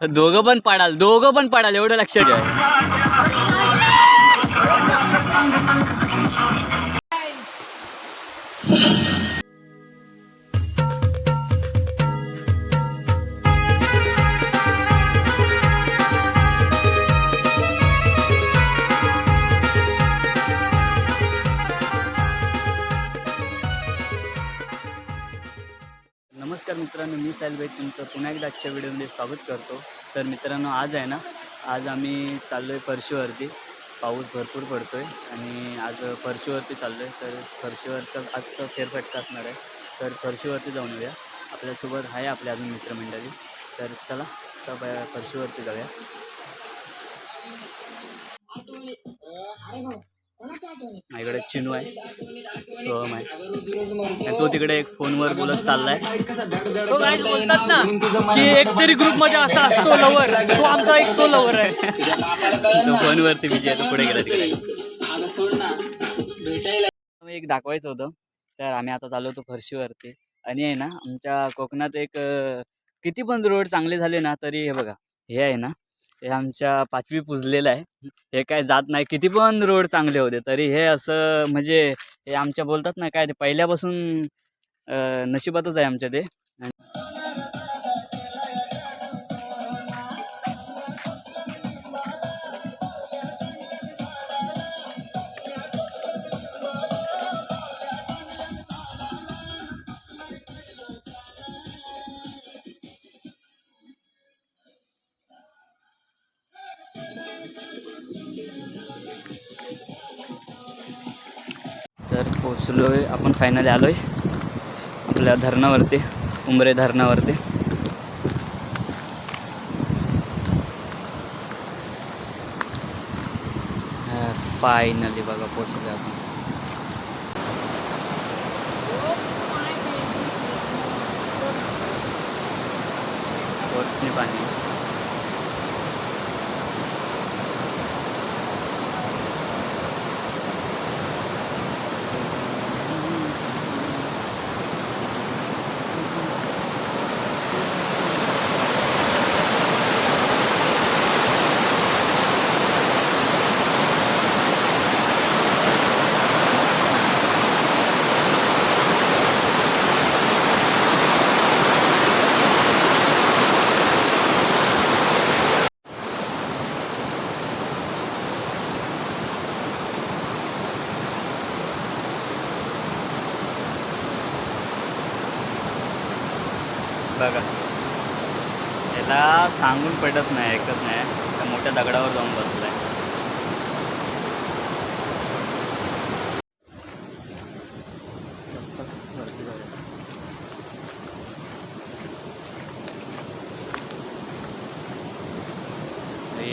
दोघं पण पाडाल दोघं पण पाडाल एवढं लक्षात ठेवा. मित्रांनो मी साहिलबाई तुमचं पुन्हा एकदा आजच्या व्हिडिओमध्ये स्वागत करतो. तर मित्रांनो आज आहे ना आज आम्ही चाललो आहे फरशीवरती. पाऊस भरपूर पडतो आहे आणि आज फरशीवरती चाललो आहे तर फरशीवरचं आजचं फेरफटका असणार आहे. तर फरशीवरती जाऊन येऊया. आपल्यासोबत आहे आपले अजून मित्रमंडळी. तर चला तर फरशीवरती जाऊया. माझ्याकडे चिनू आहे. सोहम आहे. आणि तो तिकडे एक फोनवर बोलत चाललाय. तो guys बोलतात ना. की एक तरी ग्रुपमध्ये असा असतो लवर तो आमचा एक तो लवर आहे. तो फोनवरती बिजी आहे तो पुढे गेला तिकडे. एक दाखवायचं होतं. तर आम्ही आता चाललो होतो फरशीवरती. आणि आहे ना आमच्या कोकणात एक किती पण रोड चांगले झाले ना तरी हे बघा हे आहे ना हे आमच्या पाचवी पुजलेलं आहे. हे काय जात नाही. किती पण रोड चांगले होते तरी हे असं म्हणजे हे आमच्या बोलतात ना काय ते पहिल्यापासून नशिबातच आहे आमच्या ते. तर पोचलो आहे आपण फायनली आलो आहे आपल्या धरणावरती उंबरे धरणावरती. फायनली बघा पोचलो आपण. पाणी. बघा. त्याला सांगून पडत नाही ऐकत नाही. त्या मोठ्या दगडावर जाऊन बसलाय.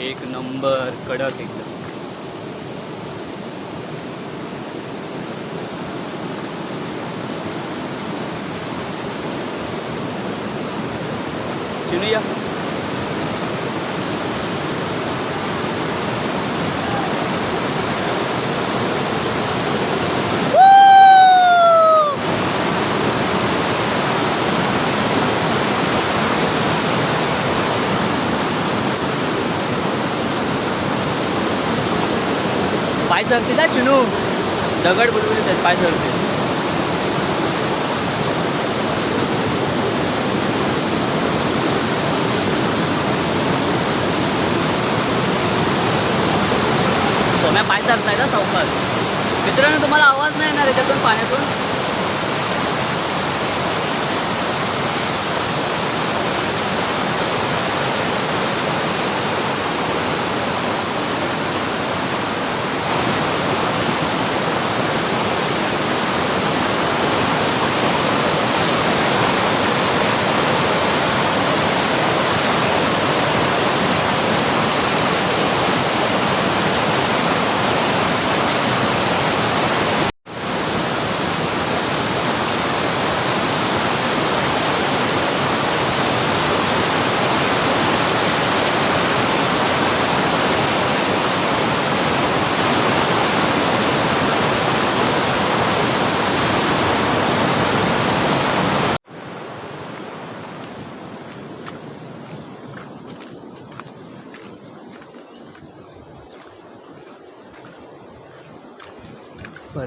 एक नंबर कडक एकदम. चिनूया पाय सरते ना चिनू दगड बुडबुडीत आहेत पाय सरते पाय सरताय का सावकाश. मित्रांनो तुम्हाला आवाज नाही येणार याच्यातून पाण्यातून.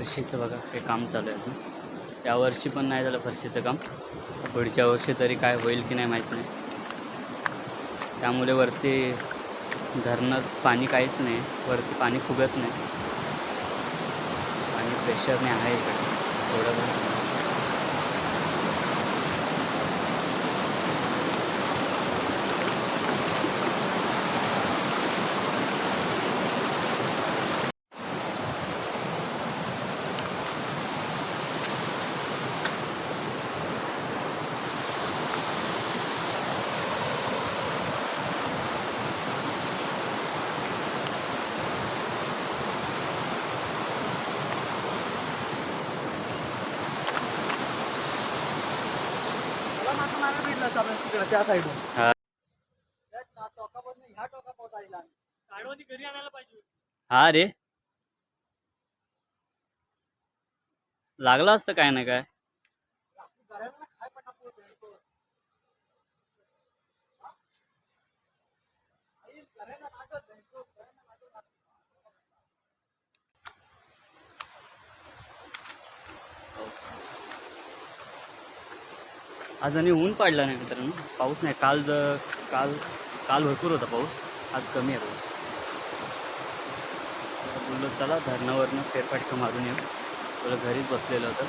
फरशीचं बघा हे काम चालू आहे अजून. यावर्षी पण नाही झालं फरशीचं काम. पुढच्या वर्षी तरी काय होईल की नाही माहीत नाही. त्यामुळे वरती धरणात पाणी काहीच नाही. वरती पाणी फुगत नाही. आणि प्रेशर नाही आहे इकडे. थोडं त्या साईडून हा. हा रे. लागलं असतं काय ना काय. आज आणि ऊन पाडला नाही मित्रांनो. पाऊस नाही काल ज काल काल भरपूर होता पाऊस आज कमी आहे पाऊस. बोललो चला धरणावरनं फेरफाटकं मारून येऊ. तुला घरीच बसलेलं होतं.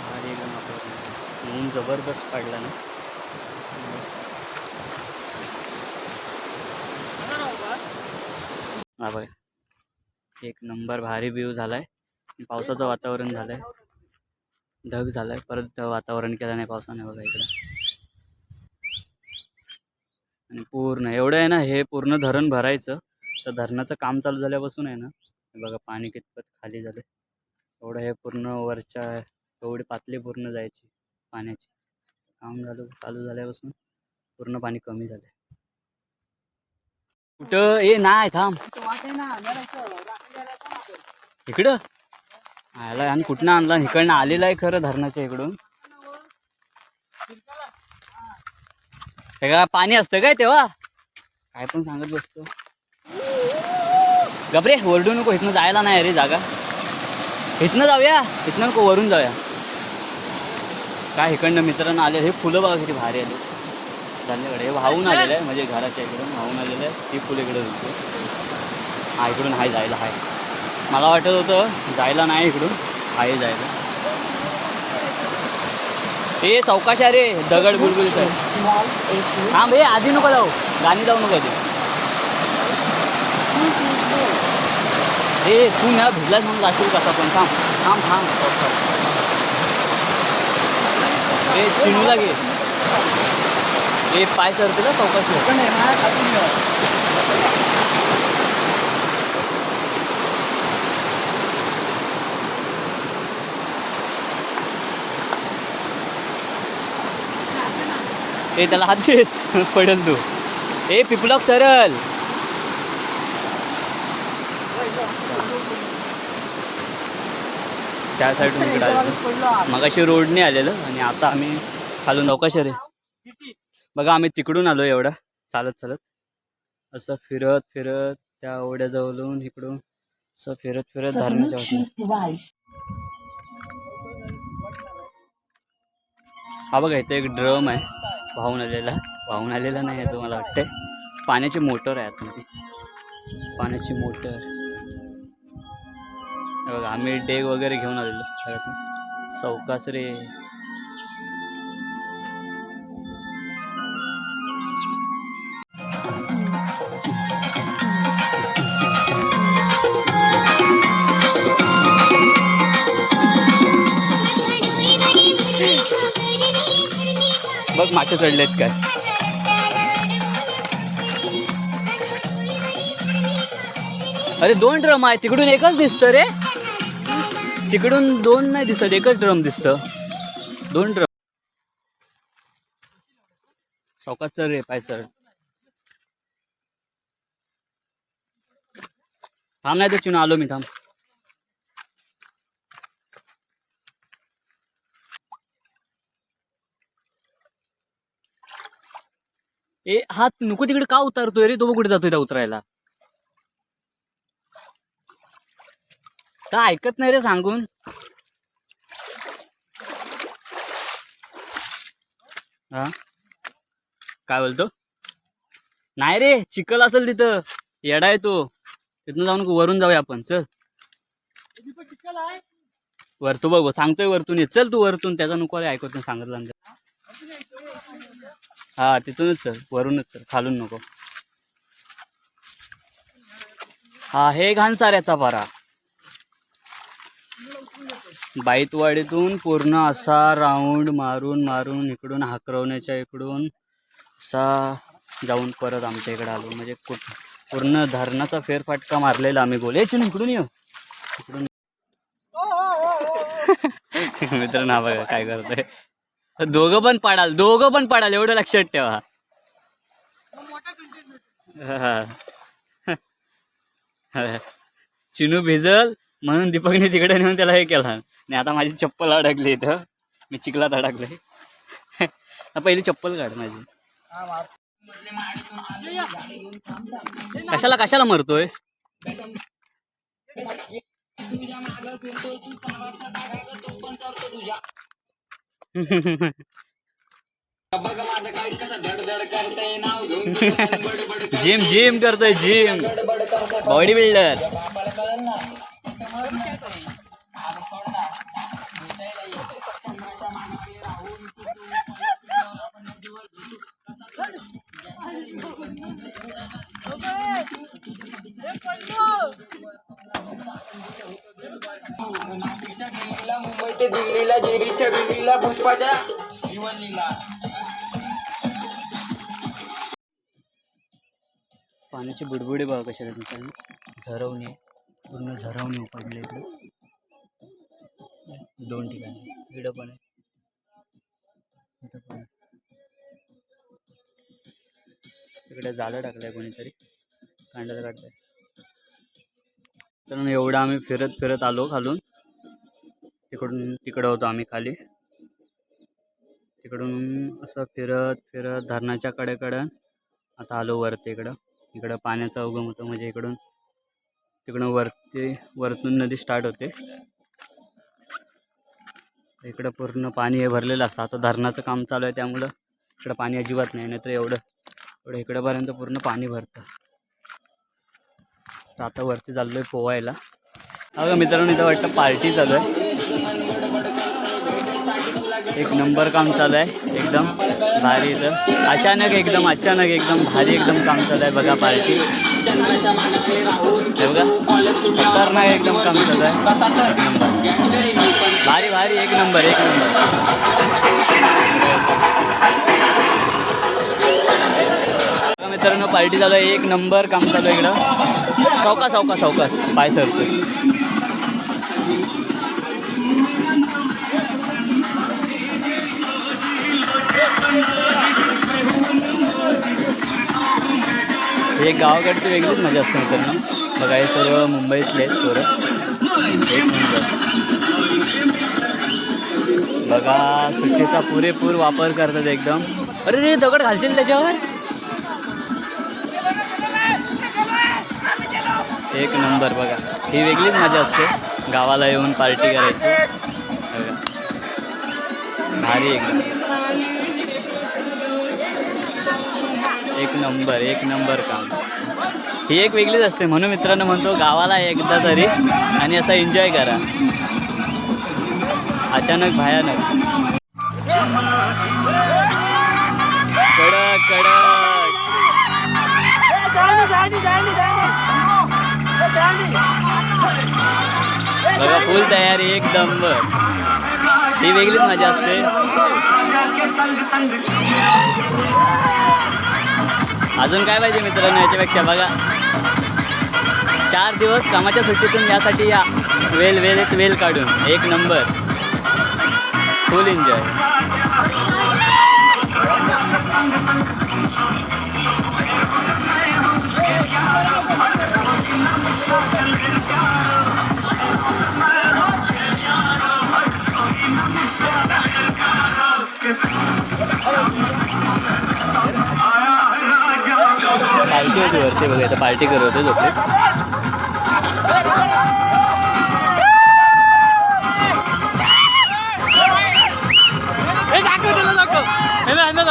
भारी एकदम ऊन जबरदस्त पडला ना. हा बघा एक नंबर भारी व्ह्यू झालाय. पावसाचं वातावरण झालंय. ढग झालाय. परत वातावरण केलं नाही पावसाने बघा इकडं. आणि पूर्ण एवढं आहे ना हे पूर्ण धरण भरायचं. तर धरणाचं काम चालू झाल्यापासून आहे ना बघा पाणी कितपत खाली झालं एवढं हे पूर्ण वरच्या एवढी पातळी पूर्ण जायची पाण्याची. काम झालं चालू झाल्यापासून पूर्ण पाणी कमी झालं कुठं? ए नाही थांब. इकडं. आला आणि कुठनं आणला? इकडनं आलेला आहे खरं धरणाच्या इकडून. ते का पाणी असतं काय तेव्हा? काय पण सांगत बसतो. गबरे ओरडू नको इथनं जायला नाही अरे जागा. इथनं जाऊया इथनं नको वरून जाऊया. काय इकडनं मित्रांनो आले हे फुलं बघा किती भारी आले. झाल्याकडे हे वाहून आलेलं आहे म्हणजे घराच्या इकडून वाहून आलेलं आहे. ती फुलं इकडे होते हा इकडून हाय जायला हाय. मला वाटत होतं जायला नाही इकडून आहे जायला. ए चौकाशा रे दगड बुलबुल सर. थांब हे आधी नको जाऊ गाणी जाऊ नको ते ए तू ना भिजलाच म्हणून जाशील कसा पण. थांब थांब थांब. ए चिणूला घे. ए पाय सरते ना चौकाशी ए त्याला हात देस पडेल तू. ए पिपलॉक सरल त्या साईडून इकडे आलेलो. मगाशी रोडने आलेलं आणि आता आम्ही खालून नौकाशा रे बघा आम्ही तिकडून आलो एवढा. चालत चालत. असं फिरत फिरत त्या ओढ्याजवळून इकडून. असं फिरत फिरत धरणाच्या हा बघा इथे एक ड्रम आहे. वाहून आलेला वाहून आलेला नाही आहे तो मला वाटतंय. पाण्याची मोटर आहे आतमध्ये. पाण्याची मोटर. बघा आम्ही डेग वगैरे घेऊन आलेलो. घरातून चौकास रे. बघ मासे चढलेत काय. अरे दोन ड्रम आहे तिकडून एकच दिसतं रे. तिकडून दोन नाही दिसत एकच ड्रम दिसतं. दोन ड्रम. चौकात सर रे पाय सर थांब नाही तर चिन आलो मी थांब. ए हा नको तिकडे का उतारतोय रे? तो बघ कुठे जातोय त्या उतरायला? का ऐकत नाही रे सांगून? हा? काय बोलतो? नाही रे चिखल असेल तिथं. येडा आहे तो. तिथून जाऊन वरून जाऊया आपण. चल. वरतो बघ. सांगतोय वरतून. ये. चल तू वरतून. त्याचा नको रे ऐकत नाही सांगितलं हा तिथूनच चल वरूनच चल खालून नको. हा हे घाण साऱ्याचा पारा. बाईतवाडीतून पूर्ण असा राऊंड मारून मारून इकडून हाकरवण्याच्या इकडून असा जाऊन परत आमच्या इकडे आलो. म्हणजे कुठ पूर्ण धरणाचा फेरफटका मारलेला आम्ही गोल याचून इकडून येऊ इकडून. मित्र ना बघा काय करतोय. दोघं पण पाडाल दोघं पण पाडाल एवढं लक्षात ठेवा. चिनू भिजल म्हणून दीपकने तिकडे नेऊन त्याला हे केलं. आणि आता माझी चप्पल अडकली इथं. मी चिखलात अडकले. पहिली चप्पल काढ माझी. कशाला कशाला मरतोयस? जिम जिम करतोय जिम. बॉडी बिल्डर लीला पुष्पाच्या श्रीवल्लीला पाण्याची बुडबुडी बघा कशा आहेत मित्रांनो झरवणे पूर्ण झरवणे उपडले इकडे. दोन ठिकाणी. इकडं पण आहे. इथं पण तिकडे जाळं टाकलंय कोणीतरी. कांडाला काढतंय तर एवढं आम्ही फिरत फिरत आलो खालून. तिकडून तिकडं होतो आम्ही खाली. तिकडून असं फिरत फिरत धरणाच्या कडेकडं. आता आलो वरती इकडं. इकडं पाण्याचा उगम होतो म्हणजे इकडून तिकडून वरती वरतून नदी स्टार्ट होते. इकडं पूर्ण पाणी हे भरलेलं असतं. आता धरणाचं काम चालू आहे त्यामुळं इकडं पाणी अजिबात नाही नाहीतर एवढं एवढं इकडंपर्यंत पूर्ण पाणी भरतं. तर आता वरती चाललो आहे पोवायला. अगं मित्रांनो इथं वाटतं पार्टी चालू आहे. एक नंबर काम चालू आहे. एकदम भारी इथं अचानक एकदम अचानक एकदम भारी एकदम काम चालू आहे बघा पार्टी. हे बघा खतरनाक एकदम काम चालू आहे. एक नंबर. भारी भारी एक नंबर एक नंबर. मित्रांनो पार्टी चालू आहे. एक नंबर काम चालू आहे इकडं. सावकास सावकास सावकास पाय सरतो हे गावाकडची वेगळीच मजा असते मित्रांनो. बघा हे सर्व मुंबईतले आहेत पोरं. एक नंबर बघा सुट्टीचा पुरेपूर वापर करतात एकदम. अरे रे दगड घालशील त्याच्यावर? एक नंबर बघा. ही वेगळीच मजा असते. गावाला येऊन पार्टी करायची. बघा. भारी एकदम. एक नंबर एक नंबर काम. ही एक वेगळीच असते. म्हणून मित्रांनो म्हणतो गावाला एकदा तरी आणि असा एन्जॉय करा. अचानक भयानक. कडक कडक. बघा फुल तयारी एक नंबर ही वेगळीच मजा असते. अजून काय पाहिजे मित्रांनो याच्यापेक्षा? बघा. चार दिवस कामाच्या सुट्टीतून यासाठी या वेल वेल वेल काढून. एक नंबर. फुल एन्जॉय पार्टी होती वरती बघा इथं पार्टी करत होते झोपे हे ना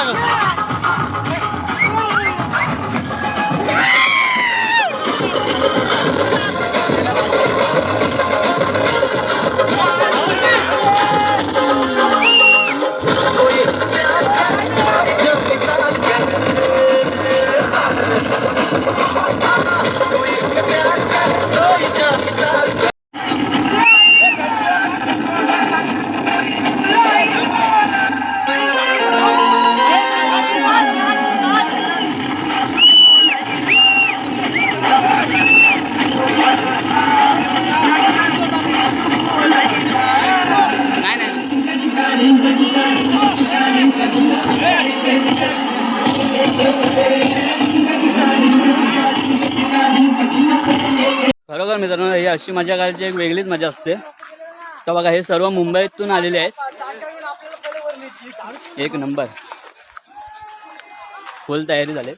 अशी मजा करायची एक वेगळीच मजा असते. तर बघा हे सर्व मुंबईतून आलेले आहेत. एक नंबर. फुल तयारी झाली.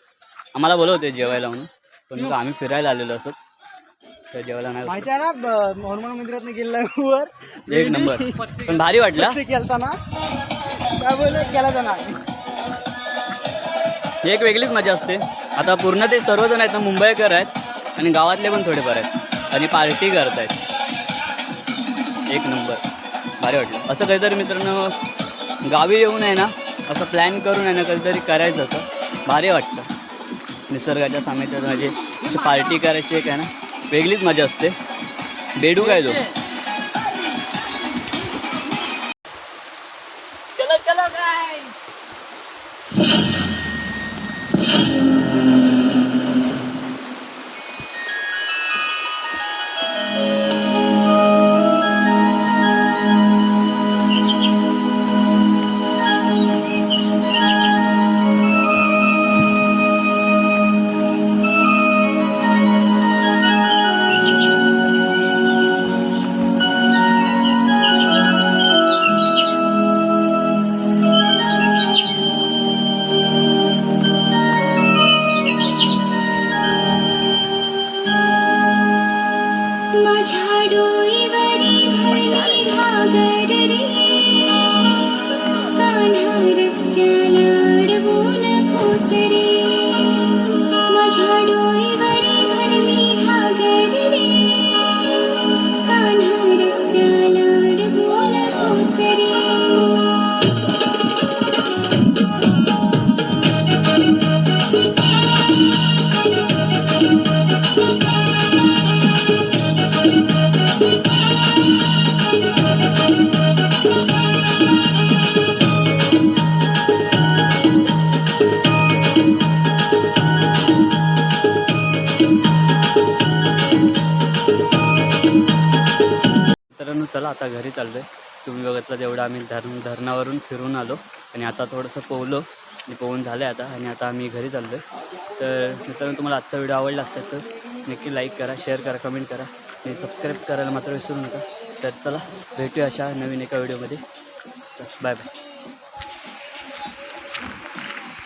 आम्हाला बोलवते जेवायला म्हणून पण आम्ही फिरायला आलेलो असत. तर जेवायला नाही हनुमान मंदिरात गेला वर? एक नंबर. पण भारी वाटला. एक वेगळीच मजा असते. आता पूर्ण ते सर्वजण आहेत ना मुंबईकर आहेत आणि गावातले पण थोडेफार आहेत. आणि पार्टी करतायत. एक नंबर. भारी वाटलं. असं काहीतरी मित्रांनो गावी येऊन आहे ना असं प्लॅन करून आहे ना कधीतरी करायचं असं. भारी वाटतं. निसर्गाच्या सामित्यात म्हणजे पार्टी करायची एक आहे ना वेगळीच मजा असते. बेडू काय तो? माझ्या डोईवरी भरली घागर आता घरी चाललो आहे तुम्ही बघितलं तेवढं आम्ही धरण धरणावरून फिरून आलो. आणि आता थोडंसं पोहलो. आणि पोहून झालं आहे आता. आणि आता आम्ही घरी चाललो आहे तर मित्रांनो तुम्हाला आजचा व्हिडिओ आवडला असेल तर नक्की लाईक करा शेअर करा कमेंट करा. आणि सबस्क्राईब करायला मात्र विसरू नका. तर चला भेटूया अशा नवीन एका व्हिडिओमध्ये. Bye bye